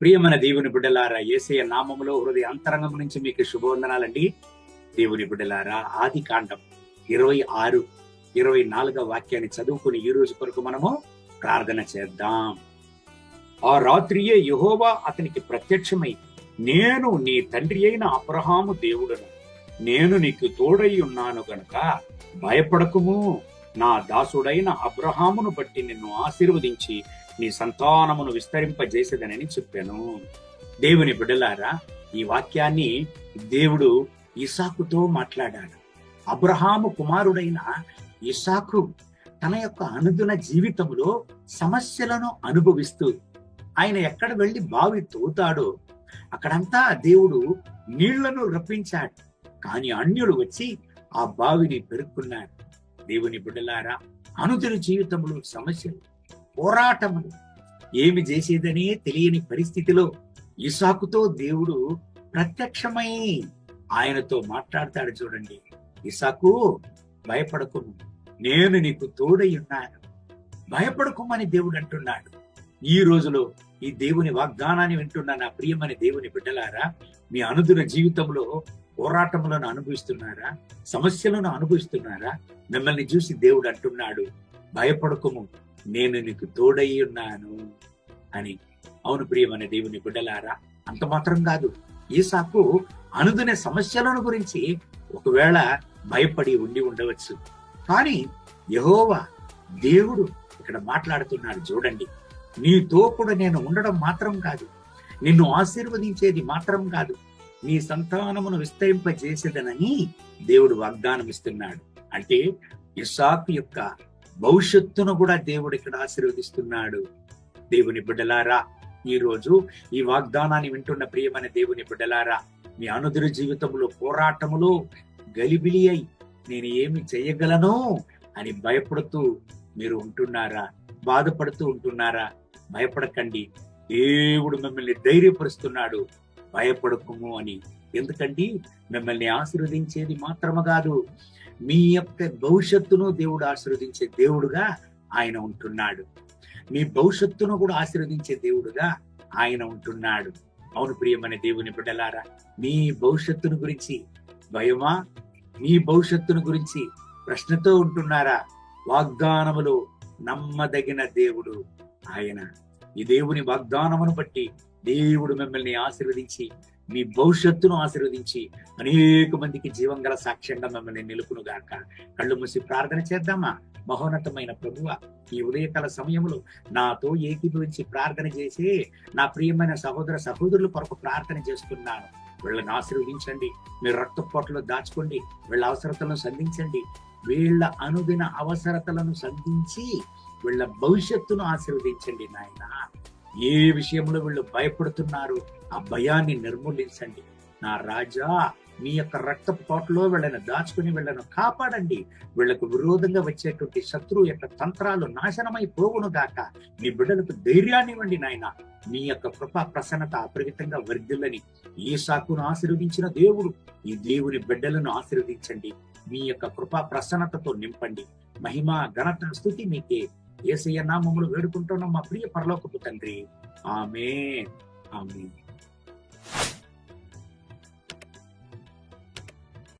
ప్రియమైన దేవుని బిడ్డలారా ఏసయ నామములో హృదయ అంతరంగం నుంచి మీకు శుభవందనాలండి. దేవుని బిడ్డలారా ఆది కాండం ఇరవై ఆరు ఇరవై నాలుగవ వాక్యాన్ని చదువుకుని ఈ రోజు కొరకు మనము ప్రార్థన చేద్దాం. ఆ రాత్రియే యహోవా అతనికి ప్రత్యక్షమై నేను నీ తండ్రి అయిన అబ్రహాము దేవుడను నేను నీకు తోడై ఉన్నాను గనుక భయపడకుము. నా దాసుడైన అబ్రహామును బట్టి నిన్ను ఆశీర్వదించి నీ సంతానమును విస్తరింపజేసేదనని చెప్పాను. దేవుని బిడ్డలారా ఈ వాక్యాన్ని దేవుడు ఇసాకుతో మాట్లాడాడు. అబ్రహాము కుమారుడైన ఇసాకు తన యొక్క అనుదిన జీవితంలో సమస్యలను అనుభవిస్తూ ఆయన ఎక్కడ వెళ్ళి బావి తోతాడో అక్కడంతా దేవుడు నీళ్ళను రప్పించాడు. కానీ అన్యులు వచ్చి ఆ బావిని పెరుక్కున్నాడు దేవుని బిడ్డలారా అనుదిన జీవితంలో సమస్యలు పోరాటములు ఏమి చేసేదనే తెలియని పరిస్థితిలో ఇసాకుతో దేవుడు ప్రత్యక్షమై ఆయనతో మాట్లాడతాడు చూడండి. ఇసాకు భయపడకును. నేను నీకు తోడై ఉన్నాను. భయపడకుమని దేవుడు అంటున్నాడు. ఈ రోజులో ఈ దేవుని వాగ్దానాన్ని వింటున్న నా ప్రియమని దేవుని బిడ్డలారా మీ అనుదిన జీవితంలో పోరాటములను అనుభవిస్తున్నారా? సమస్యలను అనుభవిస్తున్నారా? మిమ్మల్ని చూసి దేవుడు అంటున్నాడు. భయపడకుము నేను నీకు తోడై ఉన్నాను అని. అవును ప్రియమైన దేవుని బిడ్డలారా అంత మాత్రం కాదు. ఈసాకు అనుదునే సమస్యలను గురించి ఒకవేళ భయపడి ఉండి ఉండవచ్చు. కానీ యహోవా దేవుడు ఇక్కడ మాట్లాడుతున్నాడు చూడండి. నీతో కూడా నేను ఉండడం మాత్రం కాదు. నిన్ను ఆశీర్వదించేది మాత్రం కాదు. నీ సంతానమును విస్తరింపజేసేదనని దేవుడు వాగ్దానం ఇస్తున్నాడు అంటే ఇసాకు యొక్క భవిష్యత్తును కూడా దేవుడు ఇక్కడ ఆశీర్వదిస్తున్నాడు. దేవుని బిడ్డలారా ఈరోజు ఈ వాగ్దానాన్ని వింటున్న ప్రియమైన దేవుని బిడ్డలారా మీ అనుదురు జీవితంలో పోరాటములో గలిబిలి అయి నేను ఏమి చేయగలను అని భయపడుతూ మీరు ఉంటున్నారా? బాధపడుతూ ఉంటున్నారా? భయపడకండి. దేవుడు మిమ్మల్ని ధైర్యపరుస్తున్నాడు. భయపడకుము అని ఎందుకండి మిమ్మల్ని ఆశీర్వదించేది మాత్రము కాదు. మీ యొక్క భవిష్యత్తును దేవుడు ఆశీర్వదించే దేవుడుగా ఆయన ఉంటున్నాడు. మీ భవిష్యత్తును కూడా ఆశీర్వదించే దేవుడుగా ఆయన ఉంటున్నాడు. అవును ప్రియమైన దేవుని బిడ్డలారా మీ భవిష్యత్తును గురించి భయమా? మీ భవిష్యత్తును గురించి ప్రశ్నతో ఉంటున్నారా? వాగ్దానములో నమ్మదగిన దేవుడు ఆయన. ఈ దేవుని వాగ్దానమును బట్టి దేవుడు మిమ్మల్ని ఆశీర్వదించి మీ భవిష్యత్తును ఆశీర్వదించి అనేక మందికి జీవం గల సాక్ష్యంగా మిమ్మల్ని నిలుపును గాక. కళ్ళు మూసి ప్రార్థన చేద్దామా? మహోన్నతమైన ప్రభువ ఈ ఉదయకాల సమయంలో నాతో ఏకీభవించి ప్రార్థన చేసి నా ప్రియమైన సహోదర సహోదరుల కొరకు ప్రార్థన చేస్తున్నాను. వీళ్ళని ఆశీర్వదించండి. మీరు రక్తపోట్లో దాచుకోండి. వీళ్ళ అవసరతలను సంధించండి. వీళ్ళ అనుదిన అవసరతలను సంధించి వీళ్ళ భవిష్యత్తును ఆశీర్వదించండి నాయన. ఏ విషయంలో వీళ్ళు భయపడుతున్నారు? ఆ భయాన్ని నిర్మూలించండి. నా రాజా మీ యొక్క రక్త తోటలో వీళ్ళని దాచుకుని వీళ్ళను కాపాడండి. వీళ్ళకు విరోధంగా వచ్చేటువంటి శత్రువు యొక్క తంత్రాలు నాశనమై పోవును గాక. మీ బిడ్డలకు ధైర్యాన్ని ఇవ్వండి నాయన. మీ యొక్క కృప ప్రసన్నత అపరిమితంగా వర్ధిల్లని ఈ సాకును ఆశీర్వదించిన దేవుడు. ఈ దేవుని బిడ్డలను ఆశీర్వదించండి. మీ యొక్క కృపా ప్రసన్నతతో నింపండి. మహిమ ఘనత స్థుతి మీకే. ఏసయ్య నామములు వేడుకుంటున్నాం మా ప్రియ పరలోకపు తండ్రి. ఆమె ఆమె